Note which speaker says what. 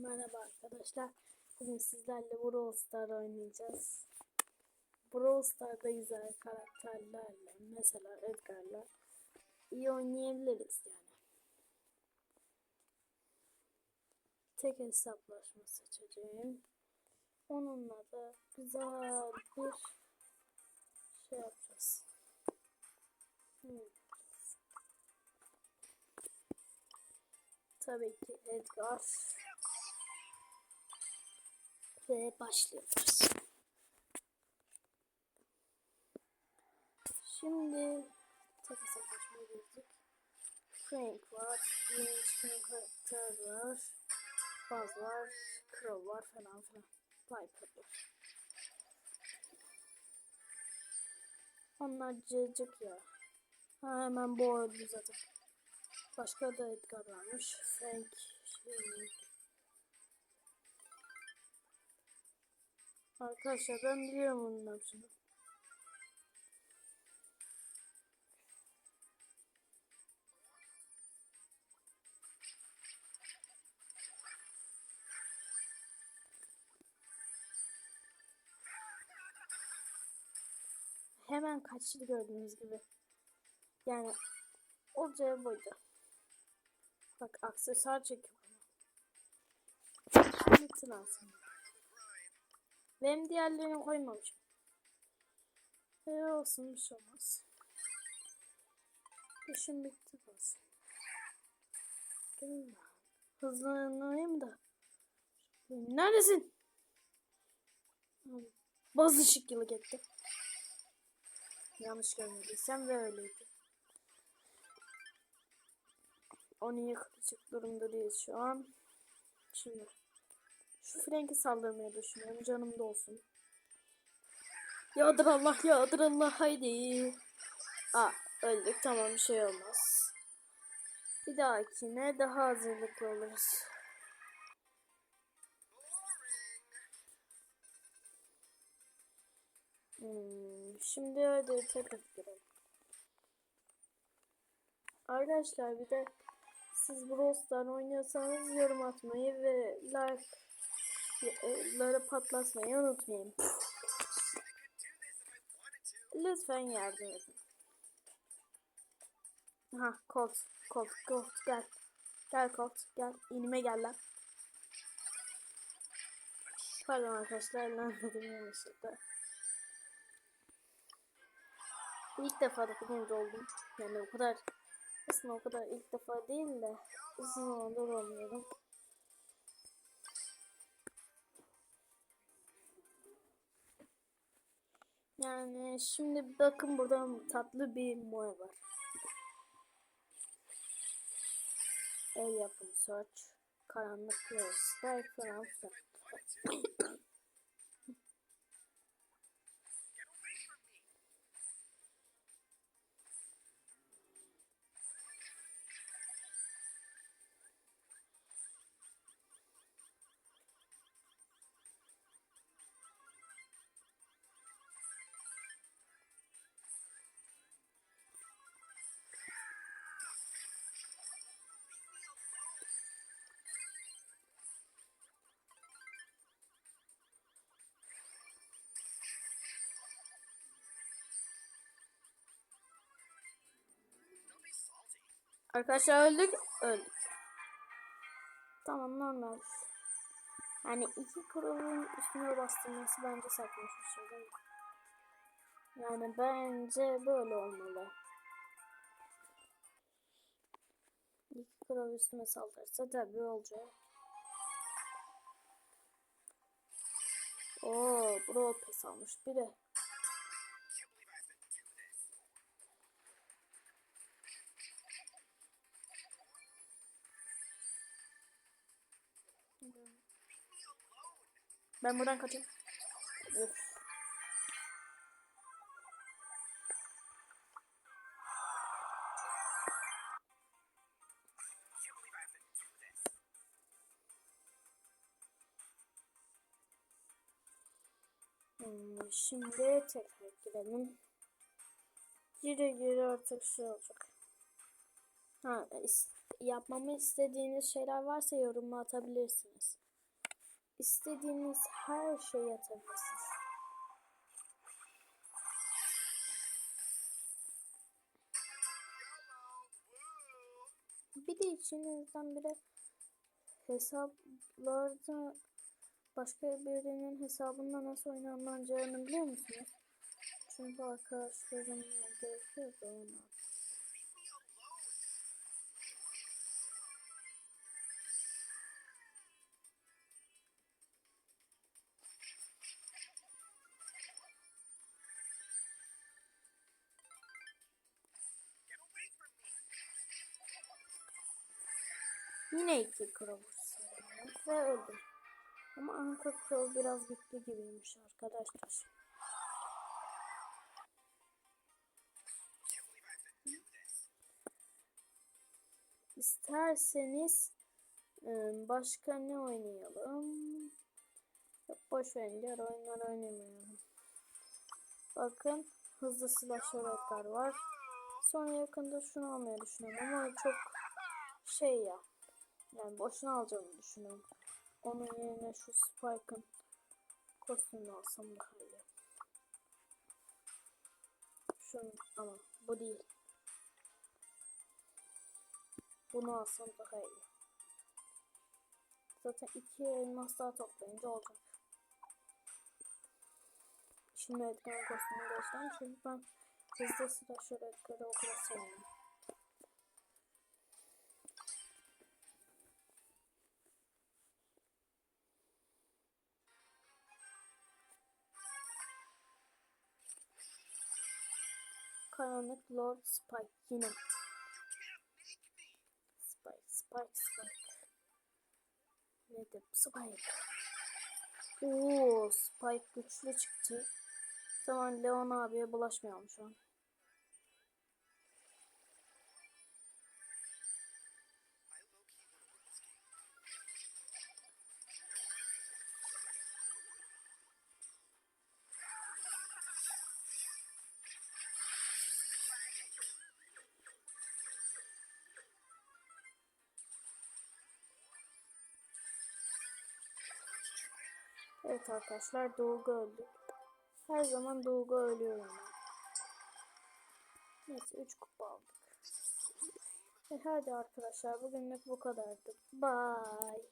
Speaker 1: Merhaba arkadaşlar. Bugün sizlerle Brawl Star oynayacağız. Brawl Star'da güzel karakterlerle, mesela Edgar'la iyi oynayabiliriz yani. Tek hesaplaşma seçeceğim. Onunla da güzel bir şey yapacağız. Tabii ki Edgar. Ve başlıyoruz. Şimdi tek hesaplaşmaya girdik. Frank var. Çıkan karakter var. Buzz var. Crow var falan filan. Piper var. Onlar cacık ya. Ha, hemen bu zaten. Başka da Edgar varmış. Frank şey, Arkadaşlar ben biliyorum onun hepsini. Hemen kaçtı gördüğünüz gibi. Yani olacağı buydu. Bak aksesuar çekiyor. Bitsin aslında. Benim diğerlerini koymamışım. E olsun bir şey olmaz. İşim bitti bas. Gelin lan. Hızlanayım da. Neredesin? Baz ışık yılı gitti. Yanlış görmediysem ve öyleydi. Onu yıkacak durumdayız şu an. Şimdi şu Frank'i saldırmayı düşünüyorum. Canım da olsun. Yağdır Allah yağdır Allah haydi. Aa öldük tamam bir şey olmaz. Bir dahakine daha hazırlıklı oluruz. Hmm, şimdi hadi tekrar girelim. Arkadaşlar bir de siz Brawl Star oynuyorsanız yorum atmayı ve like'ları patlatmayı unutmayın. Lütfen yardım edin. Ha Colt, Colt, Colt gel. Gel Colt, gel. İnime gel lan. Pardon arkadaşlar, lanetledim yanlışlıkla. İlk defa da birinci oldum. Yani o kadar aslında o kadar ilk defa değil de uzun zamandır olmuyorum. Yani şimdi bakın burada tatlı bir moe var. El yapımı search, karanlık close, falan filan. Arkadaşlar öldük. Öldük. Tamam normal. Yani iki kuralın üstüne bastırması bence saçma bir şey değil? Yani bence böyle olmalı. İki kural üstüme saldırırsa tabii olacak. Oo, Brawl Pass almış biri. Ben buradan kaçayım. Of. Hmm, şimdi tekrar girelim. Gire gire artık şey olacak. Ha, yapmamı istediğiniz şeyler varsa yoruma atabilirsiniz. İstediğiniz her şeyi atabilirsiniz. Bir de içinizden biri hesaplarda başka birinin hesabında nasıl oynanacağını biliyor musunuz? Çünkü arkadaşlarım gerekiyor da onlar. Yine iki crow sığındım ve öldüm. Ama Anka Crow biraz güçlü gibiymiş arkadaşlar. İsterseniz ıı, başka ne oynayalım? Yok boş verin diğer oyunlar oynamayalım. Bakın hızlı slasher rocklar var. Sonra yakında şunu almayı düşünüyorum ama çok şey ya. Yani boşuna alacağımı düşünüyorum. Onun yerine şu Spike'ın kostümünü alsam daha iyi. Şunu ama bu değil. Bunu alsam daha iyi. Zaten iki elmas daha toplayınca olacak. Şimdi Edgar kostümünü göstereyim çünkü ben hızlı sıra şöyle Edgar'ı o kadar sevmiyorum. Karanlık Lord Spike yine. Spike, Spike, Spike. Nedir? Spike. Oo, Spike güçlü çıktı. Tamam Leon abiye bulaşmayalım şu an. Evet arkadaşlar Doğu'ga öldü. Her zaman Doğu'ga ölüyorum. Neyse 3 kupa aldık. E hadi arkadaşlar bugünlük bu kadardı. Bye.